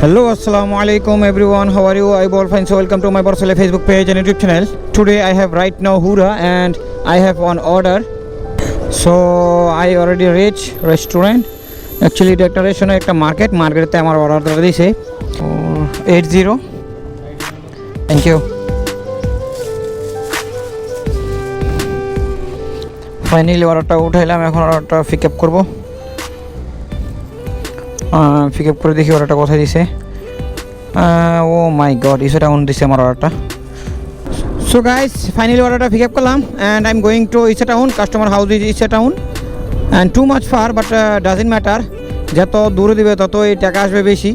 Hello, Assalamu alaikum everyone. How are you? I all fine. So welcome to my Barsale Facebook page and YouTube channel. Today I have right now Hura and I have one order. So I already reach restaurant. Actually এটা একটা restaurant একটা market মার্কেটে আমার order ধরে দিয়েছে eight zero thank you finally অর্ডারটা উঠাইলাম এখন অর্ডারটা পিক আপ করব পিক আপ করে দেখি অর্ডারটা কোথায় দিছে। ও মাই গড ইসে ডাউন দিছে আমার অর্ডারটা সো গাইস ফাইনালি অর্ডারটা পিক আপ করলাম and I am going to Isa Town customer house is Isa Town and too much far but doesn't matter যত দূরে দিবে ততই টাকা আসবে বেশি।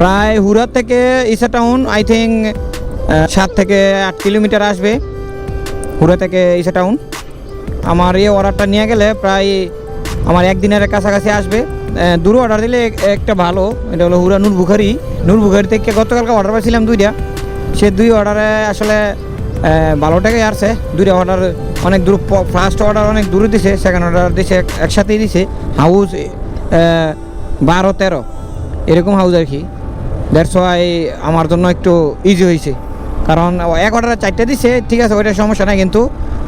প্রায় হুরার থেকে ইসা টাউন আই থিঙ্ক সাত থেকে আট কিলোমিটার আসবে। হুরা থেকে ইসা টাউন আমার এই অর্ডারটা নিয়ে গেলে প্রায় আমার একদিনের কাছাকাছি আসবে। দূরে অর্ডার দিলে একটা ভালো। এটা হলো হুরা নূর বুখারি। নূর বুখারি থেকে গতকালকে অর্ডার পাইছিলাম দুইটা। সে দুই অর্ডারে আসলে ভালো টাকাই আসছে দুইটা অর্ডার অনেক দূর ফার্স্ট অর্ডার অনেক দূরে দিছে সেকেন্ড অর্ডার দিছে একসাথেই দিছে। হাউস বারো, তেরো। এরকম হাউস আর কি। দ্যাটস ওয়াই আমার জন্য একটু ইজি হয়েছে কারণ এক অর্ডারে চারটে দিছে, ঠিক আছে ওইটা সমস্যা নাই, কিন্তু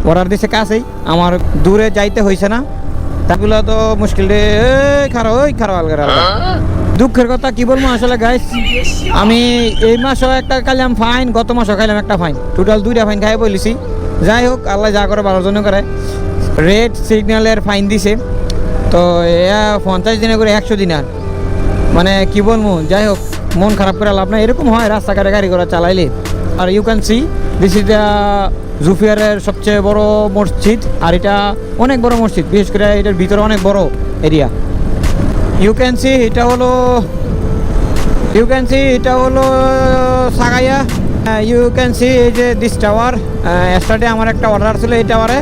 অর্ডার দিছে কাছেই। আমার দূরে যাইতে হয়েছে না। তাগুলো তো মুশকিল রে। খারাপ ওই খারাপ আলগা দুঃখের কথা কি বলব আসলে গাইস আমি এই মাসও একটা খাইলাম ফাইন গত মাসও খাইলাম একটা ফাইন টোটাল দুইটা ফাইন খাই বলেছি যাই হোক আল্লাহ যা করে ভালোর জন্য করে। রেড সিগন্যালের ফাইন দিছে। তো এয়া পঞ্চাশ দিনে করে একশো দিনার। মানে কি বলব যাই হোক মন খারাপ করে লাভ না এরকম হয় রাস্তাঘাটে গাড়ি ঘোড়া চালাইলে। আর you can see this is the জুফিয়ারের সবচেয়ে বড় মসজিদ, আর এটা অনেক বড় মসজিদ, বিশেষ করে এটার ভিতরে অনেক বড় এরিয়া ইউ ক্যান সি এটা হলো ইউ ক্যান সি এটা হলো, সাগাইয়া। ইউ ক্যান সি এই যে দিস টাওয়ার এস্টারডে আমার একটা অর্ডার ছিল এই টাওয়ারে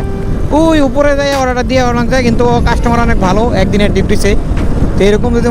ওই উপরে যাই অর্ডারটা দিয়ে অনেক যায় কিন্তু কাস্টমার অনেক ভালো, একদিনের ডিউটিছে তো এরকম যদি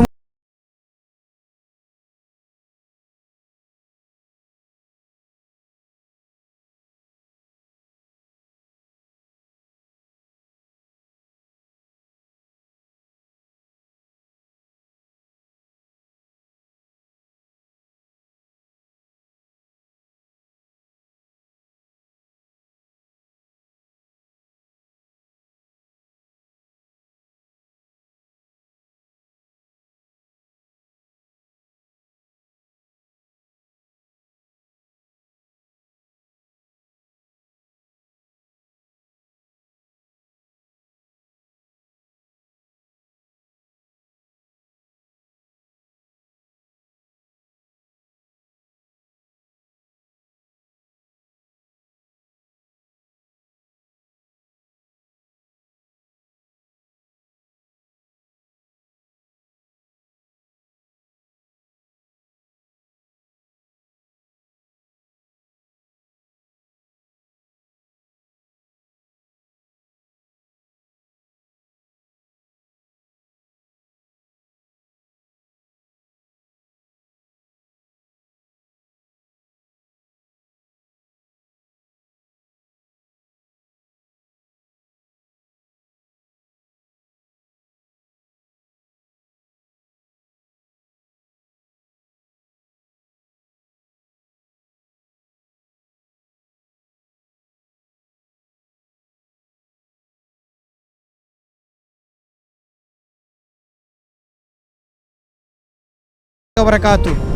wabarakatuh